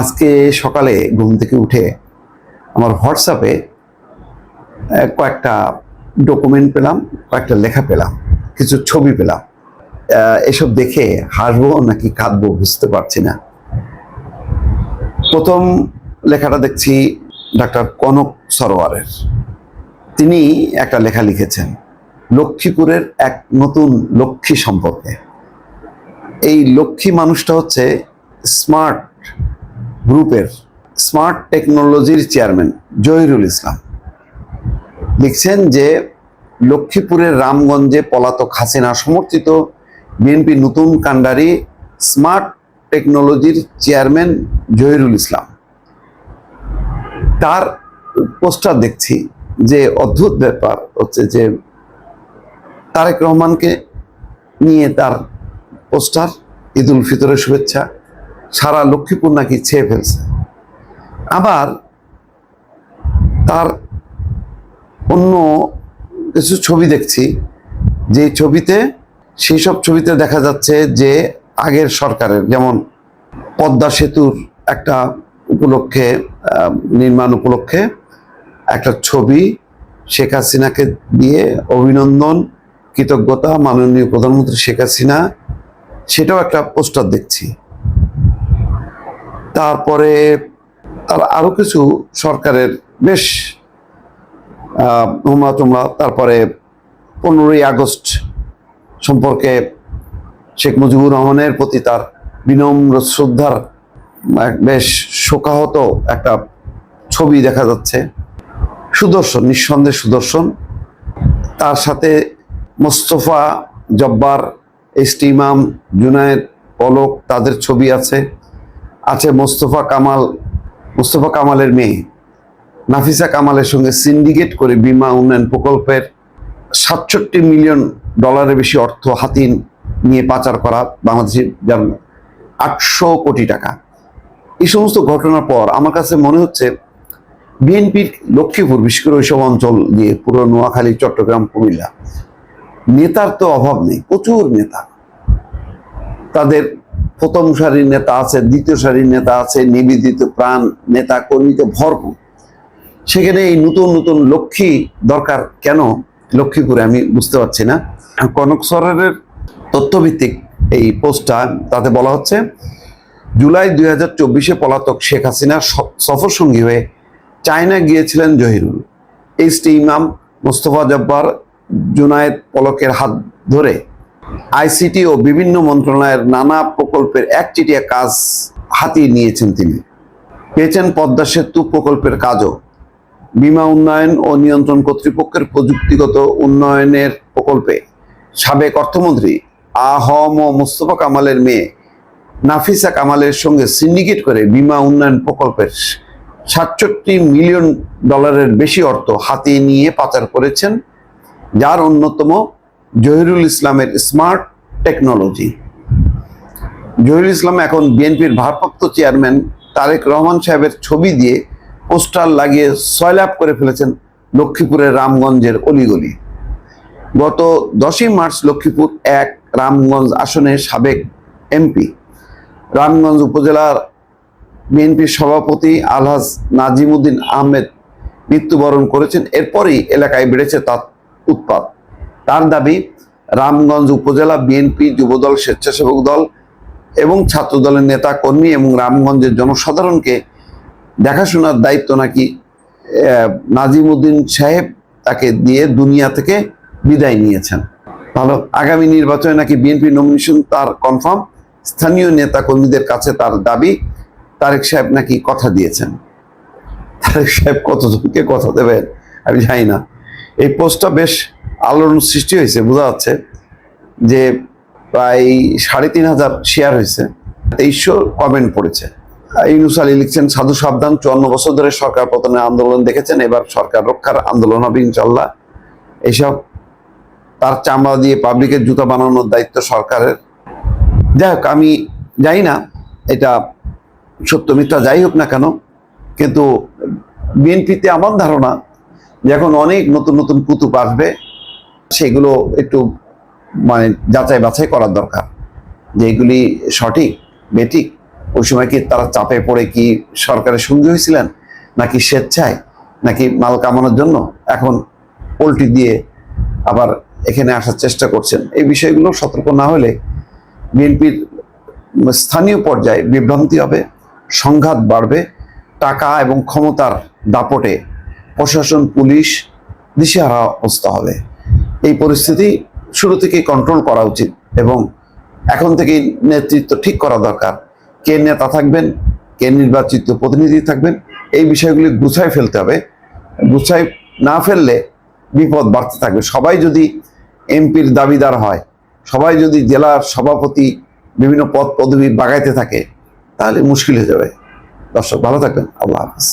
আজকে সকালে ঘুম থেকে উঠে আমার হোয়াটসঅ্যাপে কয়েকটা ডকুমেন্ট পেলাম, কয়েকটা লেখা পেলাম, কিছু ছবি পেলাম। এসব দেখে হাসবো নাকি কাঁদবো বুঝতে পারছি না। প্রথম লেখাটা দেখছি ডাক্তার কনক সরোয়ারের। তিনি একটা লেখা লিখেছেন, লক্ষ্মীপুরের এক নতুন লক্ষ্মী সম্পর্কে। এই লক্ষ্মী মানুষটা হচ্ছে স্মার্ট গ্রুপের স্মার্ট টেকনোলজির চেয়ারম্যান জহিরুল ইসলাম। লিখছেন যে, লক্ষ্মীপুরের রামগঞ্জে পলাতক হাসিনা সমর্থিত বিএনপি নতুন কাণ্ডারি স্মার্ট টেকনোলজির চেয়ারম্যান জহিরুল ইসলাম। তার পোস্টার দেখছি যে, অদ্ভুত ব্যাপার হচ্ছে যে, তারেক রহমানকে নিয়ে তার পোস্টার ঈদ উল ফিতরের শুভেচ্ছা। সারা লক্ষ্মীপুর নাকি ছেয়ে ফেলছে। আবার তার অন্য কিছু ছবি দেখছি, যে ছবিতে, সেই সব ছবিতে দেখা যাচ্ছে যে আগের সরকারের, যেমন পদ্মা সেতুর একটা উপলক্ষে নির্মাণ উপলক্ষে একটা ছবি শেখ হাসিনাকে দিয়ে অভিনন্দন, কৃতজ্ঞতা মাননীয় প্রধানমন্ত্রী শেখ হাসিনা, সেটাও একটা পোস্টার দেখছি। তারপরে তার আরও কিছু সরকারের বেশ হোমলা তোমরা তারপরে পনেরোই আগস্ট সম্পর্কে শেখ মুজিবুর রহমানের প্রতি তার বিনম্র শ্রদ্ধার বেশ শোকাহত একটা ছবি দেখা যাচ্ছে। সুদর্শন, নিঃসন্দেহে সুদর্শন। তার সাথে মোস্তফা জব্বার এস টি ইমাম, জুনায়েদ পলক, তাদের ছবি আছে। আছে মোস্তফা কামাল, মোস্তফা কামালের মেয়ে। নাফিসা কামালের সঙ্গে সিন্ডিকেট করে বিমা উন্নয়ন প্রকল্পের সাতষট্টি মিলিয়ন ডলারের বেশি অর্থ হাতিয়ে নিয়ে পাচার করা বাংলাদেশের যার আটশো কোটি টাকা। এই সমস্ত ঘটনার পর আমার কাছে মনে হচ্ছে বিএনপির লক্ষ্মীপুর, বিশেষ করে ওইসব অঞ্চল দিয়ে পুরো নোয়াখালী, চট্টগ্রাম, কুমিল্লা। নেতার তো অভাব নেই, প্রচুর নেতা। তাদের প্রথম সারির নেতা আছে, দ্বিতীয় সারির নেতা আছে, নিবেদিত প্রাণ নেতা কর্মীতে ভরপুর। সেখানে এই নতুন নতুন লক্ষ্মী দরকার কেন? লক্ষ্মীপুরে আমি বুঝতে পারছি না। কনক সরের তথ্যভিত্তিক এই পোস্টটা তাতে বলা হচ্ছে, জুলাই দুই হাজার চব্বিশে পলাতক শেখ হাসিনা সফর সঙ্গী হয়ে চায়না গিয়েছিলেন জহিরুল। এইচ টি ইমাম মোস্তফা জব্বার জুনায়েদ পলকের হাত ধরে আইসিটি ও বিভিন্ন মন্ত্রণালয়ের নানা প্রকল্পের একচিটিয়া কাজ হাতিয়ে নিয়েছেন তিনি। পেয়েছেন পদ্মা সেতু প্রকল্পের কাজও। বিমা উন্নয়ন ও নিয়ন্ত্রণ কর্তৃপক্ষের প্রযুক্তিগত উন্নয়নের প্রকল্পে সাবেক অর্থমন্ত্রী আহম মোস্তফা কামালের মেয়ে নাফিসা কামালের সঙ্গে সিন্ডিকেট করে বিমা উন্নয়ন প্রকল্পের সাতষট্টি মিলিয়ন ডলারের বেশি অর্থ হাতিয়ে নিয়ে পাচার করেছেন। যার অন্যতম জহিরুল ইসলামের স্মার্ট টেকনোলজি। জহিরুল ইসলাম এখন বিএনপির ভারপ্রাপ্ত চেয়ারম্যান তারেক রহমান সাহেবের ছবি দিয়ে পোস্টার লাগিয়ে সয়লাভ করে ফেলেছেন লক্ষ্মীপুরের রামগঞ্জের অলিগলি। গত দশই মার্চ লক্ষ্মীপুর এক রামগঞ্জ আসনে সাবেক এমপি। রামগঞ্জ উপজেলার বিএনপির সভাপতি আলহাজ নাজিমুদ্দিন আহমেদ মৃত্যুবরণ করেছেন। এরপরই এলাকায় বেড়েছে তার উৎপাত। তার দাবি, রামগঞ্জ উপজেলা বিএনপি যুবদল স্বেচ্ছাসেবক দল এবং ছাত্রদলের নেতা কর্মী এবং রামগঞ্জের জনসাধারণকে দেখাশোনার দায়িত্ব নাকি নাজিমুদ্দিন সাহেব তাকে দিয়ে দুনিয়া থেকে বিদায় নিয়েছেন। ভালো, আগামী নির্বাচনে নাকি বিএনপি নমিনেশন তার কনফার্ম স্থানীয় নেতা কর্মীদের কাছে তার দাবি, তারেক সাহেব নাকি কথা দিয়েছেন। তারেক সাহেব কতজনকে কথা দেবেন আমি জানি না। এই পোস্টটা বেশ আলোড়ন সৃষ্টি হয়েছে, বোঝা যাচ্ছে যে প্রায় সাড়ে তিন হাজার শেয়ার হয়েছে। তেইশশো কমেন্ট পড়েছে। ইউনুস আলী লিখছেন, সাধু সাবধান, চুয়ান্ন বছর ধরে সরকার পতনের আন্দোলন দেখেছেন, এবার সরকার রক্ষার আন্দোলন হবে ইনশাল্লাহ এইসব তার চামড়া দিয়ে পাবলিকের জুতা বানানোর দায়িত্ব সরকারের। যাই হোক, আমি জানি না এটা সত্য মিথ্যা, যাই হোক না কেন, কিন্তু বিএনপিতে আমার ধারণা যে এখন অনেক নতুন নতুন কুতুব আসবে। সেগুলো একটু মানে যাচাই বাছাই করার দরকার যে এগুলি সঠিক, বেঠিক। ওই সময় কি তারা চাপে পড়ে কি সরকারের সঙ্গী হয়েছিলেন, নাকি স্বেচ্ছায়, নাকি মাল কামানোর জন্য এখন পোল্ট্রি দিয়ে আবার এখানে আসার চেষ্টা করছেন? এই বিষয়গুলো সতর্ক না হলে বিএনপির স্থানীয় পর্যায়ে বিভ্রান্তি হবে, সংঘাত বাড়বে, টাকা এবং ক্ষমতার দাপটে প্রশাসন, পুলিশ দিশেহারা অবস্থা হবে। এই পরিস্থিতি শুরু থেকেই কন্ট্রোল করা উচিত এবং এখন থেকেই নেতৃত্ব ঠিক করা দরকার। কে নেতা থাকবেন, কে নির্বাচিত প্রতিনিধি থাকবেন, এই বিষয়গুলি গুছায় ফেলতে হবে। গুছায় না ফেললে বিপদ বাড়তে থাকবে। সবাই যদি এমপির দাবিদার হয়, সবাই যদি জেলার সভাপতি বিভিন্ন পদ পদবি বাগাইতে থাকে, তাহলে মুশকিল হয়ে যাবে। দর্শক, ভালো থাকবেন। আল্লাহ হাফিজ।